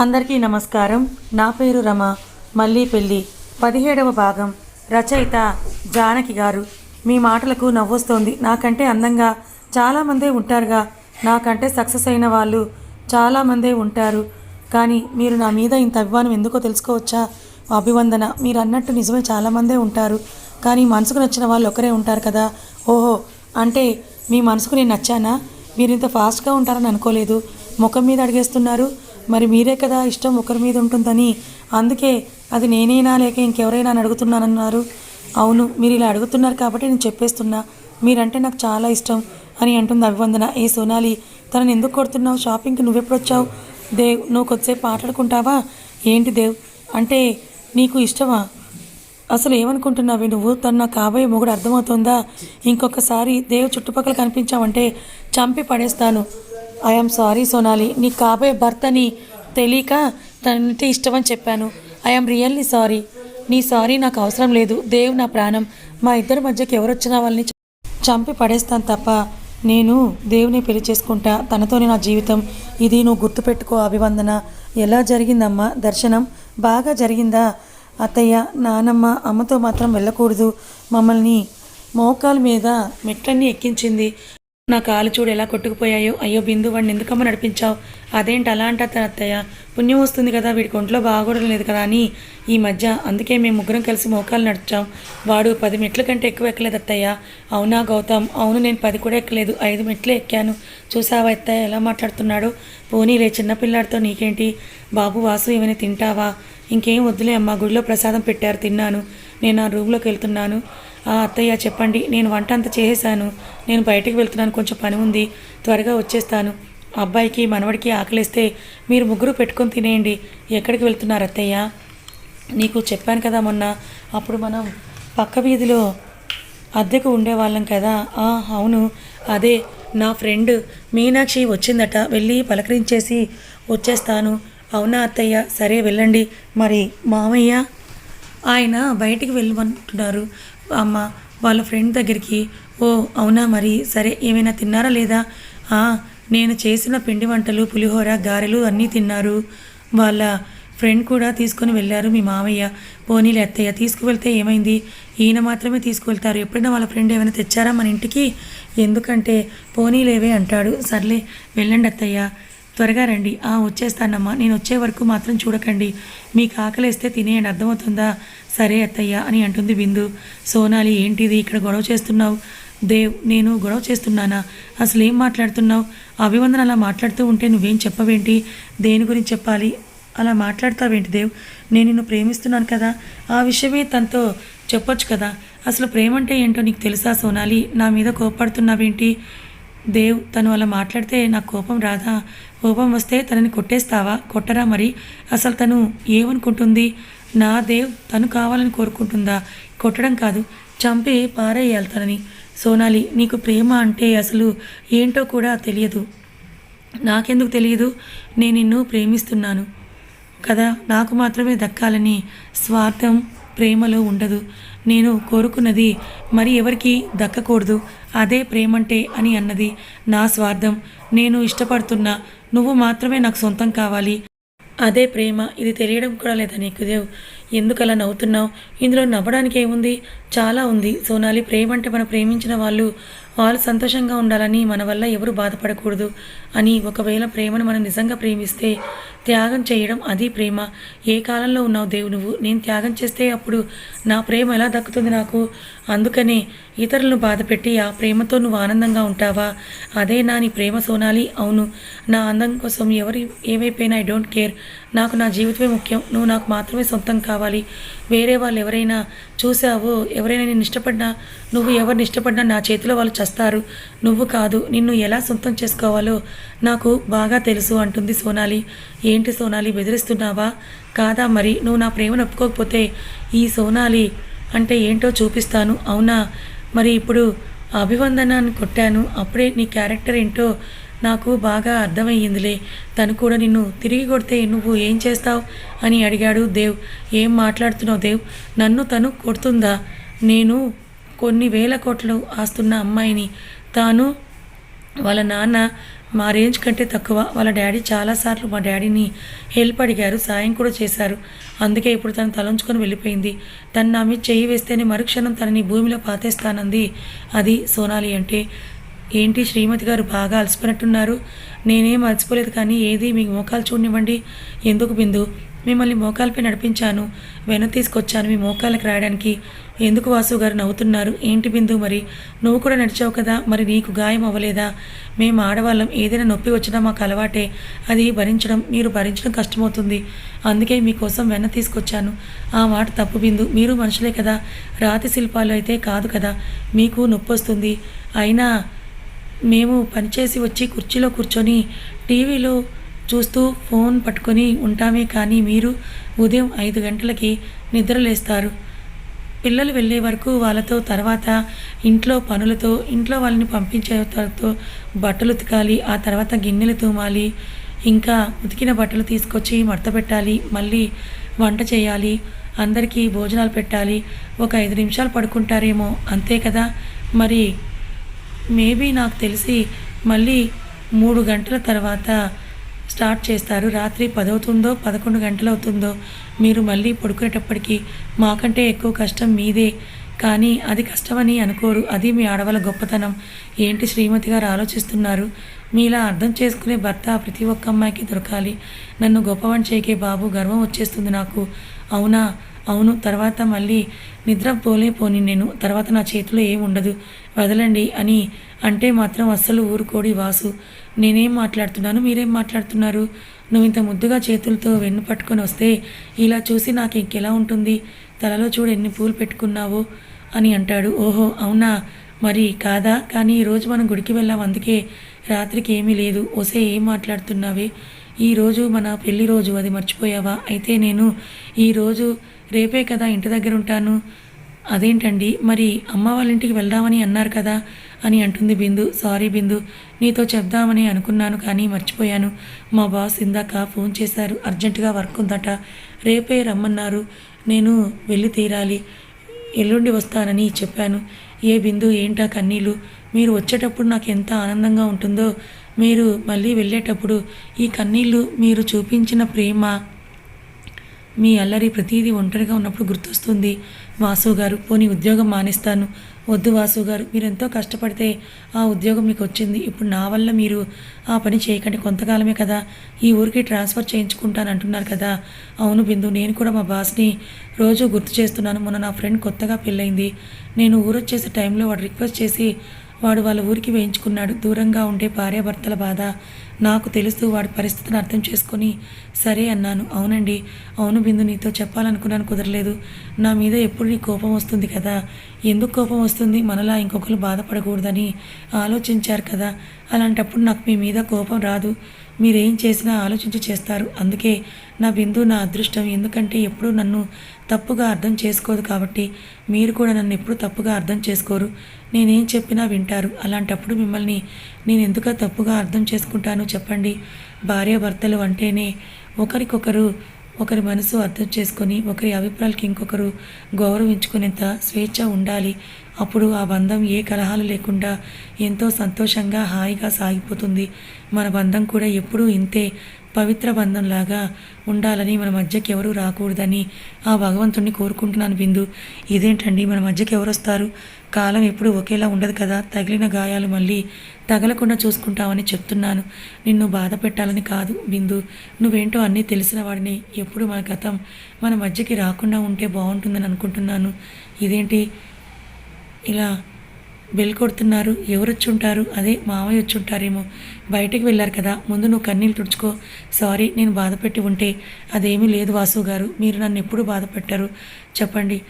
అందరికీ నమస్కారం. నా పేరు రమ. మళ్ళీ పెళ్ళి. పదిహేడవ భాగం. రచయిత జానకి గారు. మీ మాటలకు నవ్వొస్తోంది. నాకంటే అందంగా చాలామందే ఉంటారుగా. నాకంటే సక్సెస్ అయిన వాళ్ళు చాలామందే ఉంటారు. కానీ మీరు నా మీద ఇంత అభిమానం ఎందుకో తెలుసుకోవచ్చా? అభివందన. మీరు అన్నట్టు నిజమే చాలామందే ఉంటారు. కానీ మనసుకు నచ్చిన వాళ్ళు ఒకరే ఉంటారు కదా. ఓహో. అంటే మీ మనసుకు నేను నచ్చానా? మీరు ఇంత ఫాస్ట్గా ఉంటారని అనుకోలేదు. ముఖం మీద అడిగేస్తున్నారు. మరి మీరే కదా ఇష్టం ఒకరి మీద ఉంటుందని. అందుకే అది నేనేనా లేక ఇంకెవరైనా అని అడుగుతున్నానన్నారు. అవును మీరు ఇలా అడుగుతున్నారు కాబట్టి నేను చెప్పేస్తున్నా. మీరంటే నాకు చాలా ఇష్టం అని అంటుంది అభివందన. ఏ సోనాలి తనని ఎందుకు కొడుతున్నావు? షాపింగ్కి నువ్వెప్పుడు వచ్చావు దేవ్ నువ్వు కొద్దిసేపు మాట్లాడుకుంటావా? ఏంటి దేవ్? అంటే నీకు ఇష్టమా? అసలు ఏమనుకుంటున్నావు నువ్వు? తను నా కాబోయే మొగుడు అర్థమవుతుందా? ఇంకొకసారి దేవ్ చుట్టుపక్కల కనిపించావంటే చంపి పడేస్తాను. ఐఎమ్ సారీ సోనాలి నీ కాబోయే భర్తని తెలియక తనంటే ఇష్టమని చెప్పాను. ఐఎమ్ రియల్లీ సారీ నీ సారీ నాకు అవసరం లేదు. దేవ్ నా ప్రాణం. మా ఇద్దరి మధ్యకి ఎవరొచ్చినా వాళ్ళని చంపి పడేస్తాను తప్ప నేను దేవుని పెళ్ళి చేసుకుంటా. తనతోనే నా జీవితం. ఇది నువ్వు గుర్తుపెట్టుకో అభివందన. ఎలా జరిగిందమ్మా? దర్శనం బాగా జరిగిందా? అత్తయ్య నానమ్మ అమ్మతో మాత్రం వెళ్ళకూడదు. మమ్మల్ని మోకాల మీద మెట్లన్నీ ఎక్కించింది. నా కాలు చూడు ఎలా కొట్టుకుపోయాయో. అయ్యో బిందు వాడిని ఎందుకమ్మ నడిపించావు? అదేంటి అలా అంట అత్తయ్య? పుణ్యం వస్తుంది కదా వీడికి ఒంట్లో బాగోడం లేదు కదా అని. ఈ మధ్య అందుకే మేము ముగ్గురం కలిసి మోకాలు నడిచాం. వాడు పది మెట్ల కంటే ఎక్కువ ఎక్కలేదు అత్తయ్య. అవునా గౌతమ్? అవును నేను పది కూడా ఎక్కలేదు. ఐదు మెట్లే ఎక్కాను. చూసావా అత్తయ్య ఎలా మాట్లాడుతున్నాడో? పోనీలే చిన్నపిల్లాడితో నీకేంటి? బాబు వాసు ఏమైనా తింటావా? ఇంకేం వద్దులే అమ్మా గుడిలో ప్రసాదం పెట్టారు తిన్నాను. నేను ఆ రూమ్లోకి వెళ్తున్నాను. అత్తయ్య చెప్పండి. నేను వంట అంతా చేసేసాను నేను బయటికి వెళ్తున్నాను. కొంచెం పని ఉంది. త్వరగా వచ్చేస్తాను. అబ్బాయికి మనవడికి ఆకలిస్తే మీరు ముగ్గురు పెట్టుకొని తినేయండి. ఎక్కడికి వెళ్తున్నారు అత్తయ్య? నీకు చెప్పాను కదా మొన్న. అప్పుడు మనం పక్క వీధిలో అద్దెకు ఉండేవాళ్ళం కదా. అవును. అదే. నా ఫ్రెండ్ మీనాక్షి వచ్చిందట. వెళ్ళి పలకరించేసి వచ్చేస్తాను. అవునా అత్తయ్య? సరే వెళ్ళండి. మరి మామయ్య? ఆయన బయటికి వెళ్ళమంటున్నారు. అమ్మ వాళ్ళ ఫ్రెండ్ దగ్గరికి ఓ అవునా మరి? సరే ఏమైనా తిన్నారా లేదా? నేను చేసిన పిండి వంటలు పులిహోర గారెలు అన్నీ తిన్నారు. వాళ్ళ ఫ్రెండ్ కూడా తీసుకొని వెళ్ళారు మీ మామయ్య. పోనీలు అత్తయ్య తీసుకువెళ్తే ఏమైంది? ఈయన మాత్రమే తీసుకువెళ్తారు. ఎప్పుడైనా వాళ్ళ ఫ్రెండ్ ఏమైనా తెచ్చారా మన ఇంటికి? ఎందుకంటే పోనీలేవే అంటాడు. సర్లే వెళ్ళండి అత్తయ్య. త్వరగా రండి. ఆ వచ్చేస్తానమ్మా. నేను వచ్చే వరకు మాత్రం చూడకండి. మీకు ఆకలిస్తే తినేయండి. అర్థమవుతుందా? సరే అత్తయ్య అని అంటుంది బిందు. సోనాలి ఏంటిది ఇక్కడ గొడవ చేస్తున్నావు? దేవ్ నేను గొడవ చేస్తున్నానా? అసలు ఏం మాట్లాడుతున్నావు? అభివందన అలా మాట్లాడుతూ ఉంటే నువ్వేం చెప్పవేంటి? దేని గురించి చెప్పాలి? అలా మాట్లాడతావేంటి దేవ్? నేను నిన్ను ప్రేమిస్తున్నాను కదా. ఆ విషయమే తనతో చెప్పొచ్చు కదా. అసలు ప్రేమ అంటే ఏంటో నీకు తెలుసా సోనాలి? నా మీద కోపడుతున్నావేంటి? దేవ్ తను అలా మాట్లాడితే నాకు కోపం రాదా? కోపం వస్తే తనని కొట్టేస్తావా? కొట్టరా మరి? అసలు తను ఏమనుకుంటుంది? నా దేవ్ తను కావాలని కోరుకుంటుందా? కొట్టడం కాదు చంపి పారేయాలి తనని. సోనాలి నీకు ప్రేమ అంటే అసలు ఏంటో కూడా తెలియదు. నాకెందుకు తెలియదు? నేను నిన్ను ప్రేమిస్తున్నాను. కదా నాకు మాత్రమే దక్కాలని స్వార్థం ప్రేమలో ఉండదు. నేను కోరుకున్నది మరి ఎవరికి దక్కకూడదు. అదే ప్రేమంటే అని అన్నది నా స్వార్థం. నేను ఇష్టపడుతున్నా. నువ్వు మాత్రమే నాకు సొంతం కావాలి. అదే ప్రేమ ఇది తెలియడం కూడా లేదా నీకు? దేవ్ ఎందుకలా నవ్వుతున్నావు? ఇందులో నవ్వడానికి ఏముంది? చాలా ఉంది. సోనాలి ప్రేమ అంటే మనం ప్రేమించిన వాళ్ళు వాళ్ళు సంతోషంగా ఉండాలని మన వల్ల ఎవరు బాధపడకూడదు అని ఒకవేళ ప్రేమను మనం నిజంగా ప్రేమిస్తే త్యాగం చేయడం అది ప్రేమ. ఏ కాలంలో ఉన్నావు దేవు నువ్వు? నేను త్యాగం చేస్తే అప్పుడు నా ప్రేమ ఎలా దక్కుతుంది నాకు? అందుకనే ఇతరులను బాధపెట్టి ఆ ప్రేమతో నువ్వు ఆనందంగా ఉంటావా? అదే నా నీ ప్రేమ సోనాలి. అవును నా అందం కోసం ఎవరు ఏమైపోయినా ఐ డోంట్ కేర్ నాకు నా జీవితమే ముఖ్యం. నువ్వు నాకు మాత్రమే సొంతం కావాలి. వేరే వాళ్ళు ఎవరైనా చూసావో ఎవరైనా నేను ఇష్టపడినా నువ్వు ఎవరిని ఇష్టపడినా నా చేతిలో వాళ్ళు చస్తారు. నువ్వు కాదు నిన్ను ఎలా సొంతం చేసుకోవాలో నాకు బాగా తెలుసు అంటుంది సోనాలి. ఏంటి సోనాలి బెదిరిస్తున్నావా? కాదా మరి నువ్వు నా ప్రేమను ఒప్పుకోకపోతే ఈ సోనాలి అంటే ఏంటో చూపిస్తాను. అవునా? మరి ఇప్పుడు అభివందనాన్ని కొట్టాను. అప్పుడే నీ క్యారెక్టర్ ఏంటో నాకు బాగా అర్థమయ్యిందిలే. తను కూడా నిన్ను తిరిగి కొడితే నువ్వు ఏం చేస్తావు? అని అడిగాడు దేవ్. ఏం మాట్లాడుతున్నావు దేవ్? నన్ను తను కొడుతుందా? నేను కొన్ని వేల కోట్లు ఆస్తున్న అమ్మాయిని. తాను వాళ్ళ నాన్న మా రేంజ్ కంటే తక్కువ. వాళ్ళ డాడీ చాలాసార్లు మా డాడీని హెల్ప్ అడిగారు సాయం కూడా చేశారు. అందుకే ఇప్పుడు తను తలంచుకొని వెళ్ళిపోయింది. తను నా మీద చెయ్యి వేస్తేనే మరుక్షణం తనని భూమిలో పాతేస్తానంది. అది సోనాలి అంటే ఏంటి శ్రీమతి గారు బాగా అలసిపోయినట్టున్నారు? నేనేం అలసిపోలేదు కానీ ఏది మీకు మోకాలు చూడనివ్వండి. ఎందుకు బిందు? మిమ్మల్ని మోకాలపై నడిపించాను. వెన తీసుకొచ్చాను మీ మోకాలకు రాయడానికి. ఎందుకు వాసు గారు నవ్వుతున్నారు? ఏంటి బిందు మరి? నువ్వు కూడా నడిచావు కదా? మరి నీకు గాయం అవ్వలేదా? మేము ఆడవాళ్ళం. ఏదైనా నొప్పి వచ్చినా మాకు అలవాటే. అది భరించడం మీరు భరించడం కష్టమవుతుంది. అందుకే మీకోసం వెన్న తీసుకొచ్చాను. ఆ మాట తప్పు బిందు. మీరు మనుషులే కదా. రాతి శిల్పాలు అయితే కాదు కదా. మీకు నొప్పి వస్తుంది. అయినా మేము పనిచేసి వచ్చి కుర్చీలో కూర్చొని టీవీలో చూస్తూ ఫోన్ పట్టుకొని ఉంటామే కానీ మీరు ఉదయం ఐదు గంటలకి నిద్రలేస్తారు. పిల్లలు వెళ్ళే వరకు వాళ్ళతో తర్వాత ఇంట్లో పనులతో ఇంట్లో వాళ్ళని పంపించే తర్వాత బట్టలు ఉతకాలి ఆ తర్వాత గిన్నెలు తోమాలి ఇంకా ఉతికిన బట్టలు తీసుకొచ్చి మడత పెట్టాలి మళ్ళీ వంట చేయాలి అందరికీ భోజనాలు పెట్టాలి ఒక ఐదు నిమిషాలు పడుకుంటారేమో అంతే కదా? మరి మేబీ నాకు తెలిసి మళ్ళీ మూడు గంటల తర్వాత స్టార్ట్ చేస్తారు. రాత్రి పదవుతుందో పదకొండు గంటలు అవుతుందో మీరు మళ్ళీ పడుకునేటప్పటికీ మాకంటే ఎక్కువ కష్టం మీదే. కానీ అది కష్టమని అనుకోరు. అది మీ ఆడవాళ్ళ గొప్పతనం. ఏంటి శ్రీమతి గారు ఆలోచిస్తున్నారు? మీలా అర్థం చేసుకునే భర్త ప్రతి ఒక్క అమ్మాయికి దొరకాలి. నన్ను గొప్పవని చేకే బాబు గర్వం వచ్చేస్తుంది నాకు. అవునా? అవును. తర్వాత మళ్ళీ నిద్ర పోలే పోని నేను. తర్వాత నా చేతిలో ఏం ఉండదు. వదలండి అని అంటే మాత్రం అస్సలు ఊరుకోడి వాసు. నేనేం మాట్లాడుతున్నాను మీరేం మాట్లాడుతున్నారు? నువ్వు ఇంత ముద్దుగా చేతులతో వెన్ను పట్టుకొని వస్తే ఇలా చూసి నాకు ఇంకెలా ఉంటుంది? తలలో చూడు ఎన్ని పూలు పెట్టుకున్నావో అని అంటాడు. ఓహో అవునా? మరి కాదా? కానీ ఈరోజు మనం గుడికి వెళ్ళాం అందుకే రాత్రికి ఏమీ లేదు. ఒసే ఏం మాట్లాడుతున్నావే? ఈరోజు మన పెళ్ళి రోజు అది మర్చిపోయావా? అయితే నేను ఈరోజు రేపే కదా ఇంటి దగ్గర ఉంటాను. అదేంటండి? మరి అమ్మ వాళ్ళ ఇంటికి వెళ్దామని అన్నారు కదా. అని అంటుంది బిందు. సారీ బిందు నీతో చెప్దామని అనుకున్నాను కానీ మర్చిపోయాను. మా బాస్ ఇందాక ఫోన్ చేశారు. అర్జెంటుగా వర్క్ ఉందట. రేపే రమ్మన్నారు. నేను వెళ్ళి తీరాలి. ఎల్లుండి వస్తానని చెప్పాను. ఏ బిందు ఏంటా కన్నీళ్ళు? మీరు వచ్చేటప్పుడు నాకు ఎంత ఆనందంగా ఉంటుందో మీరు మళ్ళీ వెళ్ళేటప్పుడు ఈ కన్నీళ్ళు మీరు చూపించిన ప్రేమ మీ అల్లరి ప్రతిదీ ఒంటరిగా ఉన్నప్పుడు గుర్తొస్తుంది. వాసు గారు పోనీ ఉద్యోగం మానేస్తాను. వద్దు వాసు గారు మీరు ఎంతో కష్టపడితే ఆ ఉద్యోగం మీకు వచ్చింది ఇప్పుడు నా వల్ల మీరు ఆ పని చేయకండి. కొంతకాలమే కదా ఈ ఊరికి ట్రాన్స్ఫర్ చేయించుకుంటాను అంటున్నారు కదా. అవును బిందు నేను కూడా మా బాస్ని రోజు గుర్తు చేస్తున్నాను. మొన్న నా ఫ్రెండ్ కొత్తగా పెళ్ళైంది నేను ఊరొచ్చేసే టైంలో వాడు రిక్వెస్ట్ చేసి వాడు వాళ్ళ ఊరికి వేయించుకున్నాడు. దూరంగా ఉండే భార్యాభర్తల బాధ నాకు తెలుస్తూ వాడి పరిస్థితిని అర్థం చేసుకొని సరే అన్నాను. అవునండి. అవును బిందు నీతో చెప్పాలనుకున్నాను కుదరలేదు. నా మీద ఎప్పుడు నీ కోపం వస్తుంది కదా? ఎందుకు కోపం వస్తుంది? మనలా ఇంకొకరు బాధపడకూడదని ఆలోచించారు కదా? అలాంటప్పుడు నాకు మీ మీద కోపం రాదు. మీరేం చేసినా ఆలోచించి చేస్తారు. అందుకే నా బిందు నా అదృష్టం. ఎందుకంటే ఎప్పుడూ నన్ను తప్పుగా అర్థం చేసుకోదు కాబట్టి మీరు కూడా నన్ను ఎప్పుడు తప్పుగా అర్థం చేసుకోరు. నేనేం చెప్పినా వింటారు. అలాంటప్పుడు మిమ్మల్ని నేను ఎందుకు తప్పుగా అర్థం చేసుకుంటాను చెప్పండి. భార్యాభర్తలు అంటేనే ఒకరికొకరు ఒకరి మనసు అర్థం చేసుకొని ఒకరి అభిప్రాయాలకి ఇంకొకరు గౌరవించుకునేంత స్వేచ్ఛ ఉండాలి. అప్పుడు ఆ బంధం ఏ కలహాలు లేకుండా ఎంతో సంతోషంగా హాయిగా సాగిపోతుంది. మన బంధం కూడా ఎప్పుడూ ఇంతే పవిత్ర బంధంలాగా ఉండాలని మన మధ్యకి ఎవరు రాకూడదని ఆ భగవంతుణ్ణి కోరుకుంటున్నాను బిందు. ఇదేంటండి? మన మధ్యకి ఎవరు వస్తారు కాలం ఎప్పుడు ఒకేలా ఉండదు కదా? తగిలిన గాయాలు మళ్ళీ తగలకుండా చూసుకుంటామని చెప్తున్నాను. నిన్ను బాధ పెట్టాలని కాదు బిందు. నువ్వేంటో అన్నీ తెలిసిన వాడిని. ఎప్పుడు మన గతం మన మధ్యకి రాకుండా ఉంటే బాగుంటుందని అనుకుంటున్నాను. ఇదేంటి? ఇలా బెల్ కొడుతున్నారు ఎవరు వచ్చి ఉంటారు అదే మామయ్య వచ్చి ఉంటారేమో బయటికి వెళ్ళారు కదా ముందు నువ్వు కన్నీళ్ళు తుడుచుకో. సారీ నేను బాధపెట్టి ఉంటే అదేమీ లేదు వాసు గారు. మీరు నన్ను ఎప్పుడు బాధపెట్టారు? చెప్పండి.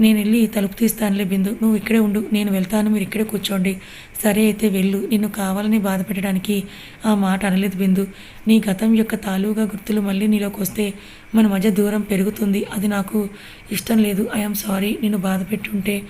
నేను వెళ్ళి తలుపు తీస్తానులే బిందు. నువ్వు ఇక్కడే ఉండు నేను వెళ్తాను మీరు ఇక్కడే కూర్చోండి. సరే అయితే వెళ్ళు నిన్ను కావాలని బాధ పెట్టడానికి ఆ మాట అనలేదు బిందు. నీ గతం యొక్క తాలూగా గుర్తులు మళ్ళీ నీలోకి వస్తే మన మధ్య దూరం పెరుగుతుంది. అది నాకు ఇష్టం లేదు. ఐఎమ్ సారీ నిన్ను బాధ పెట్టుంటే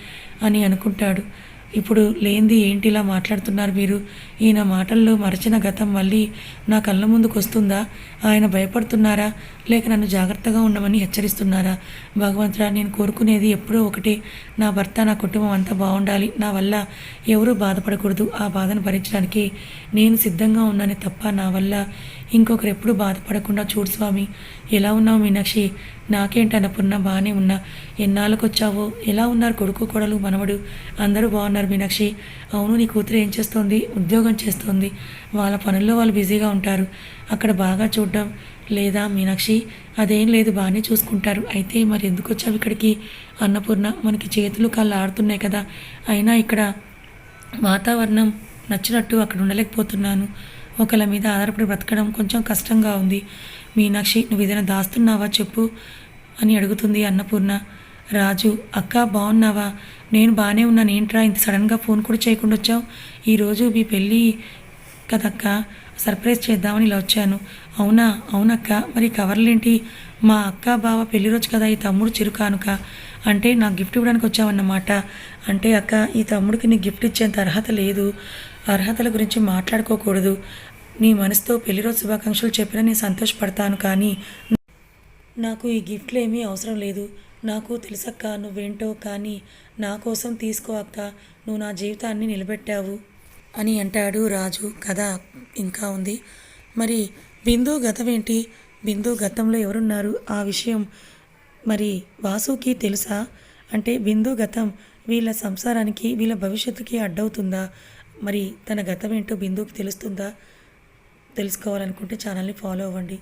అని అనుకుంటాడు. ఇప్పుడు లేనిది ఏంటి ఇలా మాట్లాడుతున్నారు మీరు? ఈయన మాటల్లో మరచిన గతం మళ్ళీ నా కళ్ళ ముందుకు వస్తుందా ఆయన భయపడుతున్నారా? లేక నన్ను జాగ్రత్తగా ఉండమని హెచ్చరిస్తున్నారా? భగవంతుడా నేను కోరుకునేది ఎప్పుడో ఒకటే. నా భర్త నా కుటుంబం అంతా బాగుండాలి. నా వల్ల ఎవరూ బాధపడకూడదు. ఆ బాధను భరించడానికి నేను సిద్ధంగా ఉన్నానే తప్ప నా వల్ల ఇంకొకరు ఎప్పుడు బాధపడకుండా చూడు స్వామి ఎలా ఉన్నావు మీనాక్షి? నాకేంటి అన్నపూర్ణ బాగానే ఉన్నా. ఎన్నాళ్ళకు వచ్చావో ఎలా ఉన్నారు కొడుకు కొడలు మనవడు? అందరూ బాగున్నారు మీనాక్షి. అవును నీ కూతురు ఏం చేస్తోంది? ఉద్యోగం చేస్తోంది. వాళ్ళ పనుల్లో వాళ్ళు బిజీగా ఉంటారు. అక్కడ బాగా చూడడం లేదా మీనాక్షి? అదేం లేదు బాగానే చూసుకుంటారు. అయితే మరి ఎందుకు వచ్చావు ఇక్కడికి? అన్నపూర్ణ మనకి చేతులు కళ్ళు ఆడుతున్నాయి కదా. అయినా ఇక్కడ వాతావరణం నచ్చినట్టు అక్కడ ఉండలేకపోతున్నాను. ఒకళ్ళ మీద ఆధారపడి బ్రతకడం కొంచెం కష్టంగా ఉంది. మీనాక్షి నువ్వు ఏదైనా దాస్తున్నావా చెప్పు అని అడుగుతుంది అన్నపూర్ణ. రాజు అక్క బాగున్నావా నేను బాగానే ఉన్నాను ఏంట్రా ఇంత సడన్గా ఫోన్ కూడా చేయకుండా వచ్చావు? ఈరోజు మీ పెళ్ళి కదక్క? సర్ప్రైజ్ చేద్దామని ఇలా వచ్చాను. అవునా? అవునక్క. మరి కవర్లేంటి? మా అక్క బావ పెళ్ళి రోజు కదా ఈ తమ్ముడు చిరు కానుక అంటే నాకు గిఫ్ట్ ఇవ్వడానికి వచ్చావన్నమాట. అంటే అక్క ఈ తమ్ముడికి నీ గిఫ్ట్ ఇచ్చేంత అర్హత లేదు. అర్హతల గురించి మాట్లాడుకోకూడదు. నీ మనసుతో పెళ్ళి రోజు శుభాకాంక్షలు చెప్పినా నేను సంతోషపడతాను కానీ నాకు ఈ గిఫ్ట్లు ఏమీ అవసరం లేదు. నాకు తెలుసక్క నువ్వేంటో కానీ నా కోసం తీసుకో అక్క. నువ్వు నా జీవితాన్ని నిలబెట్టావు అని అంటాడు రాజు. కథ ఇంకా ఉంది. మరి బిందు గతమేంటి బిందు గతంలో ఎవరున్నారు? ఆ విషయం మరి వాసుకి తెలుసా? అంటే బిందు గతం వీళ్ళ సంసారానికి వీళ్ళ భవిష్యత్తుకి అడ్డవుతుందా? మరి తన గతం ఏంటో బిందుకి తెలుస్తుందా? తెలుసుకోవాలనుకుంటే ఛానల్ని ఫాలో అవ్వండి.